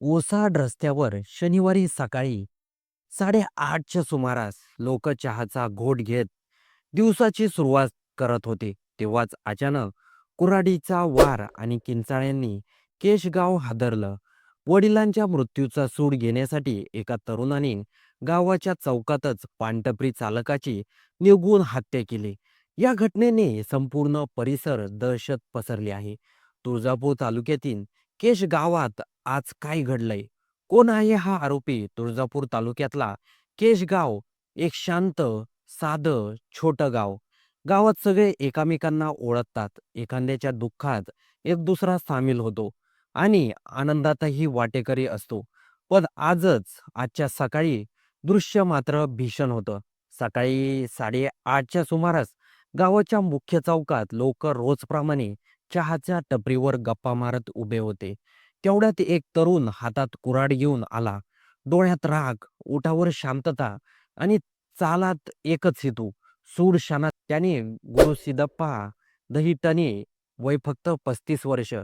ओसाड रस्त्यावर शनिवारी सकाळी साडेआठच्या सुमारास लोक चहाचा घोट घेत दिवसाची सुरुवात करत होते. तेव्हाच अचानक कुऱ्हाडीचा वार आणि किंचाळ्यांनी केशगाव हादरलं. वडिलांच्या मृत्यूचा सूड घेण्यासाठी एका तरुणाने गावाच्या चौकातच पानटपरी चालकाची निघून हत्या केली. या घटनेने संपूर्ण परिसर दहशत पसरली आहे. तुळजापूर तालुक्यातील केश गावात आज काय घडलंय? कोण आहे हा आरोपी? तुळजापूर तालुक्यातला केशगाव एक शांत साधं छोटं गाव. गावात सगळे एकामेकांना ओळखतात. एखाद्याच्या दुःखात एक दुसरा सामील होतो आणि आनंदातही वाटेकरी असतो. पण आजच आजच्या सकाळी दृश्य मात्र भीषण होतं. सकाळी साडेआठच्या सुमारास गावाच्या मुख्य चौकात लोक रोजप्रमाणे चहाच्या टपरीवर गप्पा मारत उभे होते. तेवढ्यात एक तरुण हातात कुऱ्हाड घेऊन आला. डोळ्यात राग ओठावर शांतता आणि चालात एकच हेतू. सूड शानात त्याने गुरु सिदप्पा दहिटने वय फक्त पस्तीस वर्ष.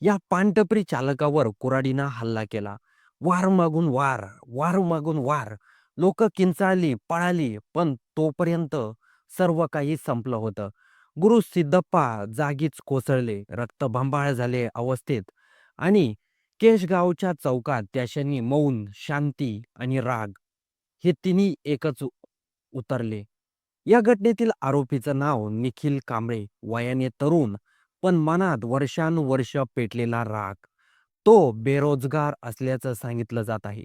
या पानटपरी चालकावर कुऱ्हाडीनं हल्ला केला. वार मागून वार वार मागून वार. लोक किंचाळली पळाली पण तोपर्यंत सर्व काही संपलं होतं. गुरु सिद्धप्पा जागीच कोसळले रक्तभंबाळ झाले अवस्थेत आणि केशगावच्या चौकात त्या क्षणी मौन शांती आणि राग हे तिन्ही एकच उतरले. या घटनेतील आरोपीचं नाव निखिल कांबळे वयाने तरुण पण मनात वर्षानुवर्ष पेटलेला राग. तो बेरोजगार असल्याचं सांगितलं जात आहे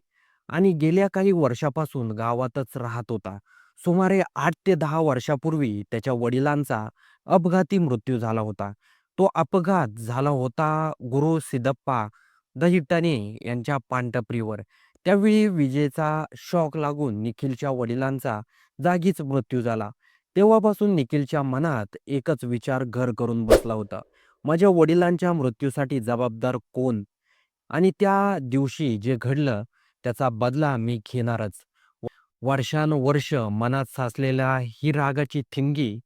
आणि गेल्या काही वर्षापासून गावातच राहत होता. सुमारे आठ ते दहा वर्षापूर्वी त्याच्या वडिलांचा अपघाती मृत्यू झाला होता. तो अपघात झाला होता गुरु सिद्धप्पा दहिटाने यांच्या पानटपरीवर त्यावेळी विजेचा शॉक लागून निखिलच्या वडिलांचा जागीच मृत्यू झाला. तेव्हापासून निखिलच्या मनात एकच विचार घर करून बसला होता. माझ्या वडिलांच्या मृत्यूसाठी जबाबदार कोण? आणि त्या दिवशी जे घडलं त्याचा बदला मी घेणारच. वर्षानुवर्ष मनात साचलेल्या ही रागाची थिंगी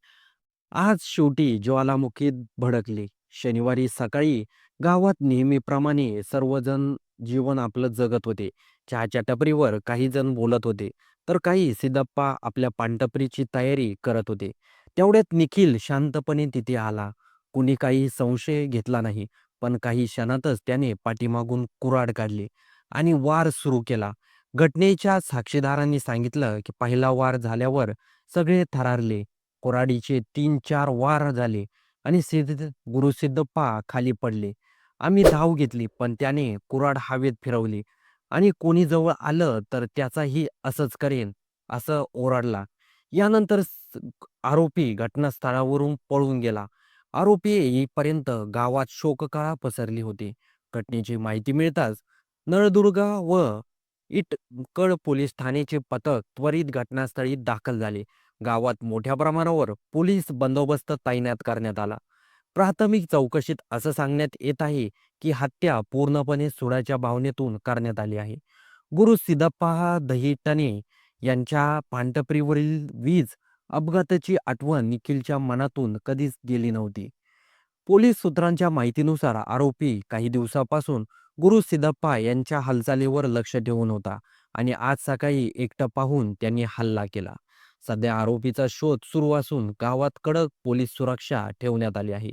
आज शेवटी ज्वालामुखीत भडकली. शनिवारी सकाळी गावात नेहमीप्रमाणे सर्वजण जीवन आपलं जगत होते. चहाच्या टपरीवर काही जण बोलत होते. तर काही सिद्धप्पा आपल्या पानटपरीची तयारी करत होते. तेवढ्यात निखिल शांतपणे तिथे आला. कुणी काही संशय घेतला नाही पण काही क्षणातच त्याने पाठीमागून कुऱ्हाड काढली आणि वार सुरू केला. घटनेच्या साक्षीदारांनी सांगितलं की पहिला वार झाल्यावर सगळे थरारले. कुऱ्हाडीचे तीन चार वार झाले आणि सिद्ध गुरुसिद्ध पा खाली पडले. आम्ही धाव घेतली पण त्याने कुऱ्हाड हवेत फिरवली आणि कोणी जवळ आलं तर त्याचाही असंच करेन असं ओरडला. यानंतर आरोपी घटनास्थळावरून पळून गेला. आरोपी येईपर्यंत गावात शोककळा पसरली होती. घटनेची माहिती मिळताच नळदुर्गा व इटकळ पोलीस ठाण्याचे पथक त्वरित घटनास्थळी दाखल झाले. गावात मोठ्या प्रमाणावर पोलीस बंदोबस्त तैनात करण्यात आला. प्राथमिक चौकशीत असं सांगण्यात येत आहे की हत्या पूर्णपणे सुडाच्या भावनेतून करण्यात आली आहे. गुरु सिद्धप्पा दहिटणे यांच्या पानटपरीवरील वीज अपघाताची आठवण निखिलच्या मनातून कधीच गेली नव्हती. पोलीस सूत्रांच्या माहितीनुसार आरोपी काही दिवसापासून गुरु सिद्धप्पा यांच्या हालचालीवर लक्ष ठेवून होता आणि आज सकाळी एकटं पाहून त्यांनी हल्ला केला. सध्या आरोपीचा शोध सुरू असून गावात कडक पोलीस सुरक्षा ठेवण्यात आली आहे.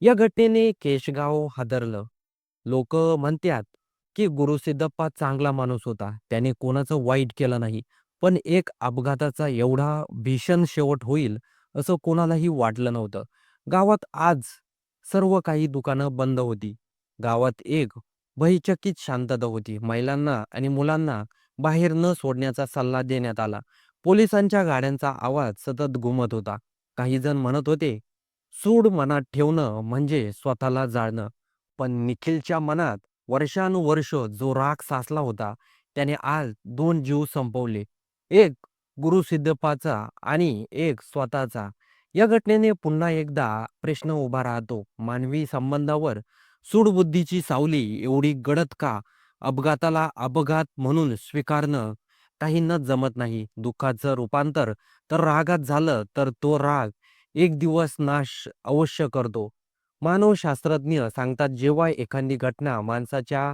या घटनेने केशगाव हादरलं. लोक म्हणतात की गुरु सिद्धप्पा चांगला माणूस होता. त्याने कोणाचं वाईट केलं नाही. पण एक अपघाताचा एवढा भीषण शेवट होईल असं कोणालाही वाटलं नव्हतं. गावात आज सर्व काही दुकानं बंद होती. गावात एक भयचकित शांतता होती. महिलांना आणि मुलांना बाहेर न सोडण्याचा सल्ला देण्यात आला. पोलिसांच्या गाड्यांचा आवाज सतत घुमत होता. काही जण म्हणत होते सूड मनात ठेवणं म्हणजे स्वतःला जाळणं. पण निखिलच्या मनात वर्षानुवर्ष जो राग साचला होता त्याने आज दोन जीव संपवले. एक गुरु सिद्धपाचा आणि एक स्वतःचा. या घटनेने पुन्हा एकदा प्रश्न उभा राहतो. मानवी संबंधावर सूडबुद्धीची सावली एवढी गडद का? अपघाताला अपघात म्हणून स्वीकारणं काहींना जमत नाही. दुःखाचं रूपांतर तर रागात झालं तर तो राग एक दिवस नाश अवश्य करतो. मानवशास्त्रज्ञ सांगतात जेव्हा एखादी घटना माणसाच्या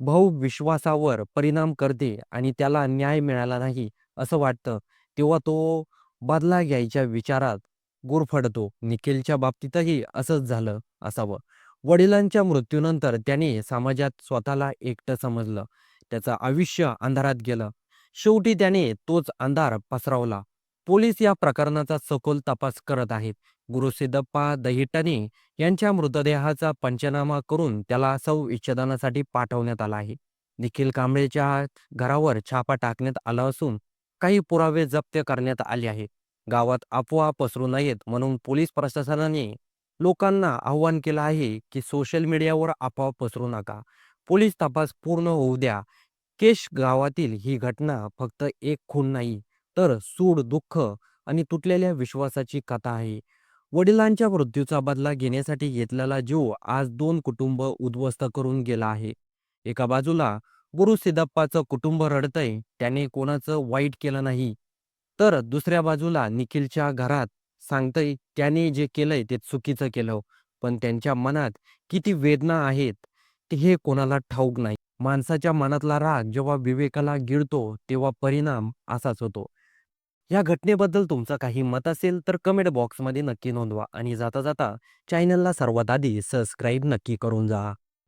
बहुविश्वासावर परिणाम करते आणि त्याला न्याय मिळाला नाही असं वाटतं तेव्हा तो बदला घ्यायच्या विचारात गुरफडतो. निखिलच्या बाबतीतही असंच झालं असावं. वडिलांच्या मृत्यूनंतर त्याने समाजात स्वतःला एकटं समजलं. त्याचं आयुष्य अंधारात गेलं. शेवटी त्याने तोच अंधार पसरवला. पोलीस या प्रकरणाचा सखोल तपास करत आहेत. गुरुसिद्धप्पा दहिटणे यांच्या मृतदेहाचा पंचनामा करून त्याला सौ विच्छेदनासाठी पाठवण्यात आला आहे. निखिल कांबळेच्या घरावर छापा टाकण्यात आला असून काही पुरावे जप्त करण्यात आले आहेत. गावात अफवा पसरू नयेत म्हणून पोलीस प्रशासनाने लोकांना आव्हान केलं आहे की सोशल मीडियावर अफवा पसरू नका. पोलीस तपास पूर्ण होऊ द्या. केश गावातील ही घटना फक्त एक खून नाही तर सूड दुःख आणि तुटलेल्या विश्वासाची कथा आहे. वडिलांच्या मृत्यूचा बदला घेण्यासाठी घेतलेला जीव आज दोन कुटुंब उद्ध्वस्त करून गेला आहे. एका बाजूला गुरु सिद्धप्पाचं कुटुंब रडतंय त्याने कोणाचं वाईट केलं नाही. तर दुसऱ्या बाजूला निखिलच्या घरात सांगतंय त्याने जे केलंय ते चुकीचं केलं पण त्यांच्या मनात किती वेदना आहेत ते हे कोणाला ठाऊक नाही. माणसाच्या मनातला राग जेव्हा विवेकाला गिळतो तेव्हा परिणाम असाच होतो. या घटनेबद्दल तुमचं काही मत असेल तर कमेंट बॉक्समध्ये नक्की नोंदवा आणि जाता जाता चॅनलला सर्वात आधी सबस्क्राईब नक्की करून जा.